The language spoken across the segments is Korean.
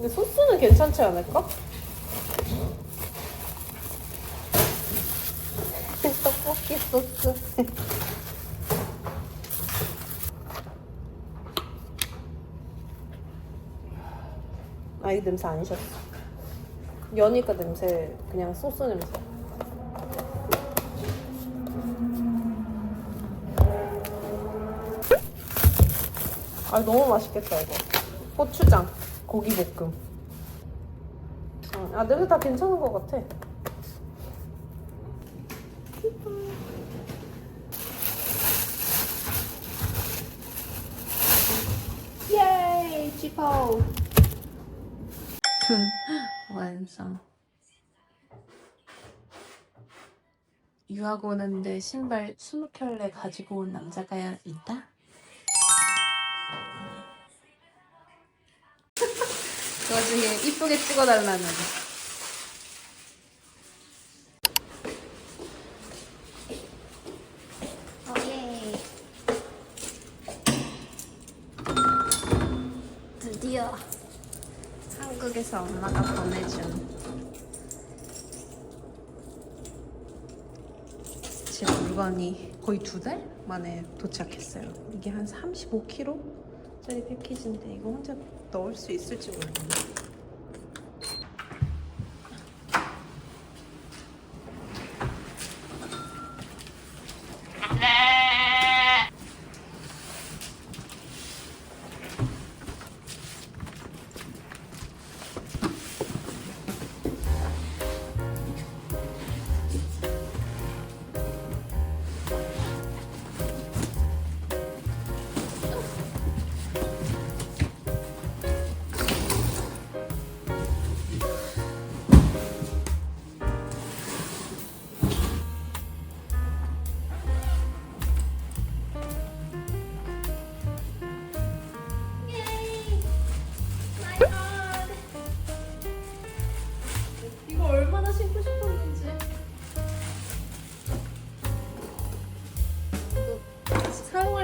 근데 소스는 괜찮지 않을까? 떡볶이 소스. 아, 이 냄새 아니셨어. 여니까 냄새, 그냥 소스 냄새. 아, 너무 맛있겠다, 이거. 고추장, 고기 볶음. 응, 아, 냄새 다 괜찮은 것 같아. 예이, 치포. 완성. 유학 오는데 신발 20켤레 가지고 온 남자가 있다? 그 와중에 이쁘게 찍어달라는. 드디어 한국에서 엄마가 보내준 제 물건이 거의 두 달 만에 도착했어요. 이게 한 35kg 짜리 패키지인데 이거 혼자 넣을 수 있을지 모르겠네.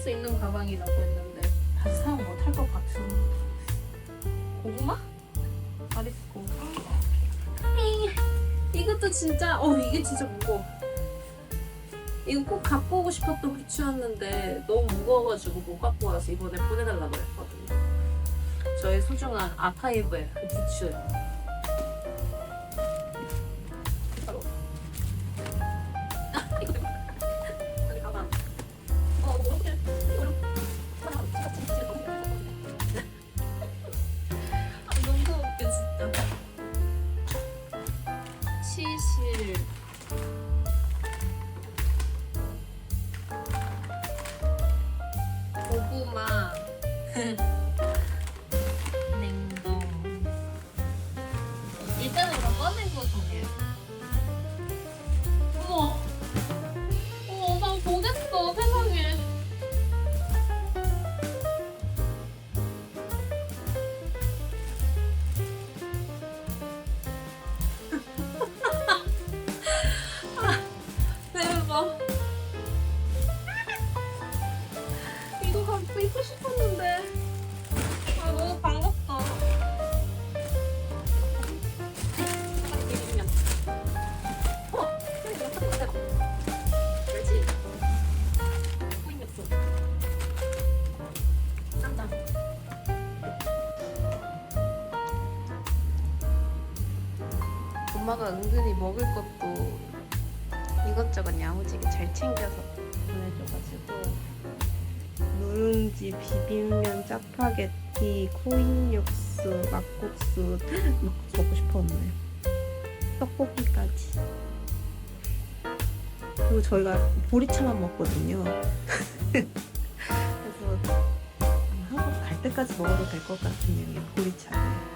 수 있는 가방이라고 했는데 다시 사용 못할 것 같은. 고구마? 아리스코. 이것도 진짜, 어 이게 진짜 무거워. 이거 꼭 갖고 오고 싶었던 부츠였는데 너무 무거워가지고 못 갖고 와서 이번에 보내달라고 했거든요. 저의 소중한 아카이브의 그 부츠. 엄마가 은근히 먹을 것도 이것저것 야무지게 잘 챙겨서 보내줘가지고. 누룽지, 비빔면, 짜파게티, 코인 육수, 막국수 막 먹고 싶었는데 떡볶이까지. 그리고 저희가 보리차만 먹거든요. 그래서 한국 갈 때까지 먹어도 될 것 같은 양의 보리차를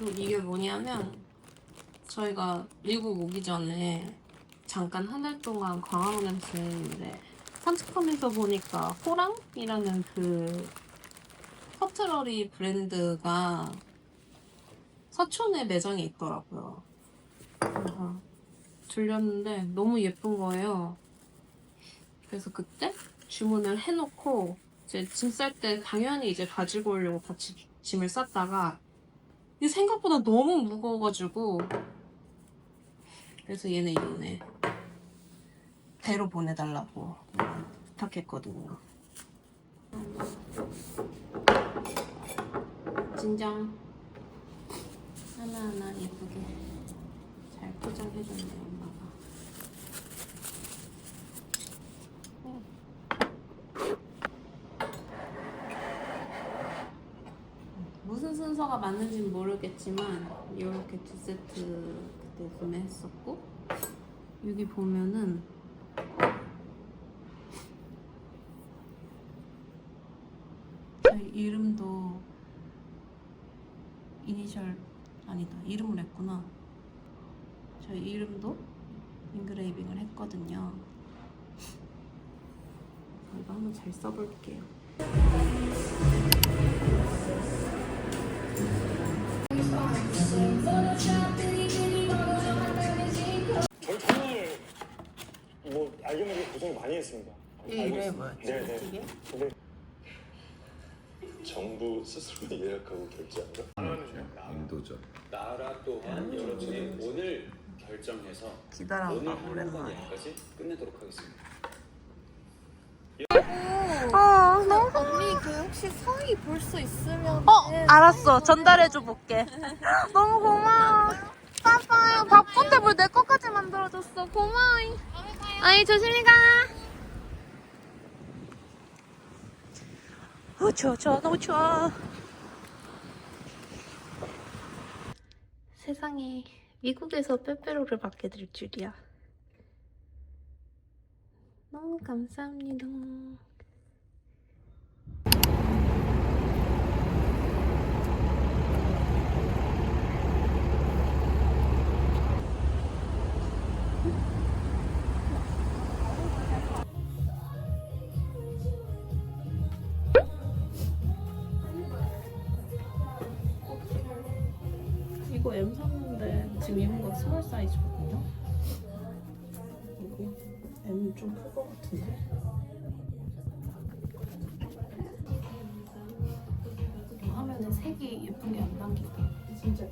이게 뭐냐면 저희가 미국 오기 전에 잠깐 한 달 동안 광화문에서 지냈는데 산책하면서 보니까 호랑이라는 그 커트러리 브랜드가 서촌에 매장에 있더라고요. 그래서 들렸는데 너무 예쁜 거예요. 그래서 그때 주문을 해놓고 이제 짐 쌀 때 당연히 이제 가지고 오려고 같이 짐을 쌌다가 이게 생각보다 너무 무거워가지고. 그래서 얘는 있네 배로 보내달라고 부탁했거든요. 진정. 하나하나 예쁘게 잘 포장해줬네 엄마가 무슨 순서가 맞는지는 모르겠지만 이렇게 두 세트 그때 구매했었고 여기 보면은 이름도 이니셜 아니다 이름을 했구나. 저희 이름도 인그레이빙을 했거든요. 이거 한번 잘 써볼게요 저희 정말 뭐 알게 모르게 고생 많이 했습니다. 이 이름이 뭐였지? 네네. 이게? 근데 정부 스스로 예약하고 결제한 거? 인도적. 나라 또한 여러분이 오늘 결정해서 기다려봐 오늘 건 여기까지 끝내도록 하겠습니다. 그 혹시 서희 볼수 있으면 어, 알았어. 전달해줘 볼게. 너무 고마워. 빠빠야. 바쁜데 뭘 내 것까지 만들어줬어. 고마워. 아이, 조심히 가. 어, 추워, 추워, 너무 추워. 세상에, 미국에서 빼빼로를 받게 될 줄이야. 너무 감사합니다. 이거 M 샀는데 지금 입은 거 스몰 사이즈거든요. 이거 M 좀 클 것 같은데. 화면에 색이 예쁘게 안 담기고 진짜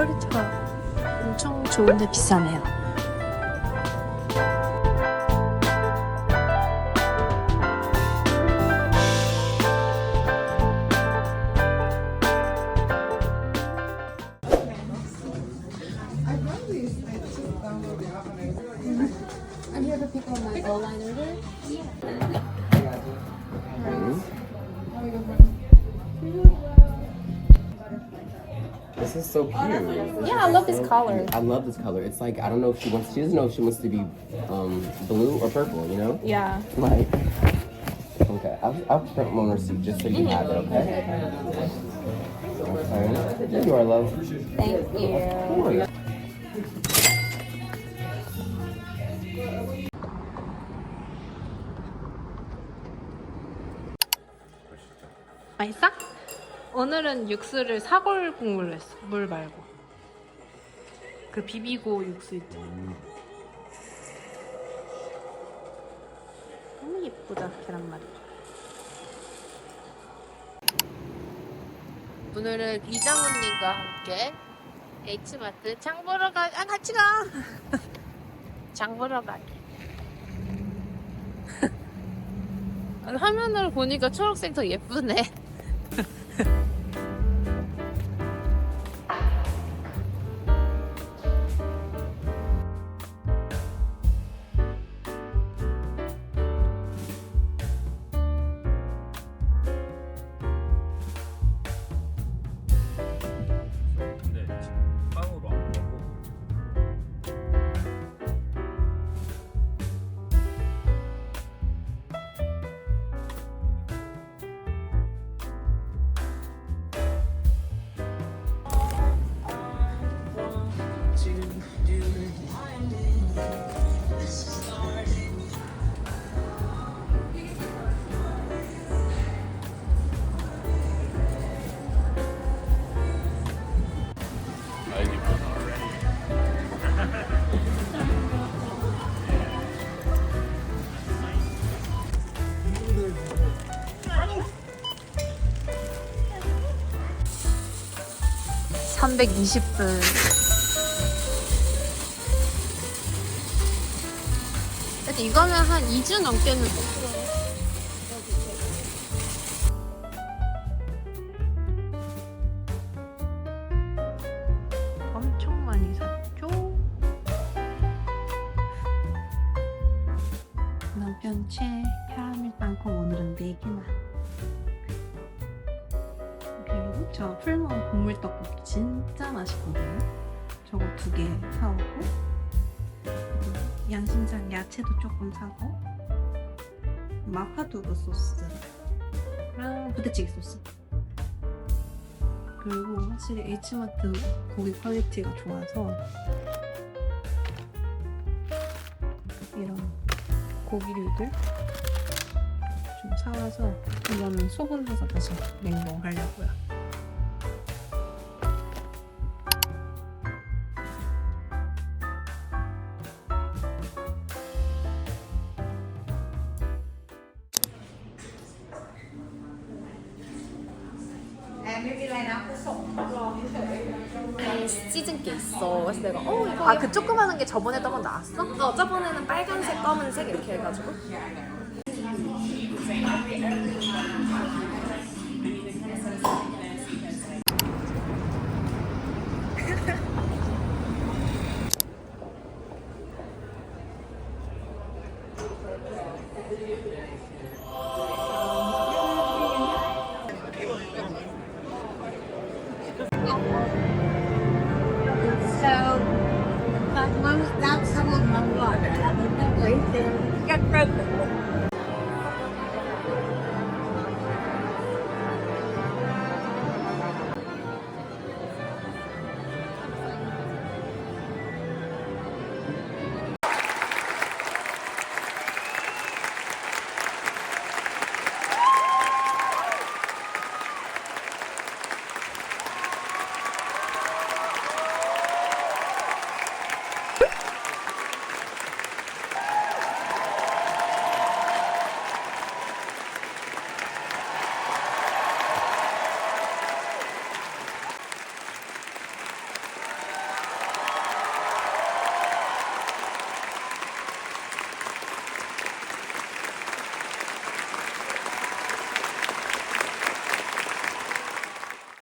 퀄리티가 엄청 좋은데 비싸네요. This is so cute. Yeah, I love so this color. Cute. I love this color. It's like I don't know if she wants. She doesn't know if she wants to be um, blue or purple. You know? Yeah. Like. Okay, I'll, I'll print one receipt just so you have it. Okay. Okay. There you are, love. Thank you. Of course. 오늘은 육수를 사골 국물로 했어. 물 말고. 그 비비고 육수 있잖아. 너무 예쁘다 계란말이. 오늘은 이장훈님과 함께 H마트 장 보러 가. 아 같이 가. 장 보러 가게. 화면을 보니까 초록색 더 예쁘네. Ha ha. 320분, 근데 이거는 한 2주 넘게는 먹어요. 엄청 많이 샀죠? 남편 채 혈압이 많고 오늘은 4개나. 저 풀무원 국물 떡볶이 진짜 맛있거든요. 저거 두 개 사오고 양심상 야채도 조금 사고 마파두부 소스랑 부대찌개 소스 그리고 확실히 H마트 고기 퀄리티가 좋아서 이런 고기류들 좀 사와서 이거는 소금 넣어서 다시 냉동하려고요. 조그마한 게 저번에도 한번 나왔어? 어, 저번에는 빨간색, 검은색 이렇게 해가지고. Mom, that's some of my water. I don't know.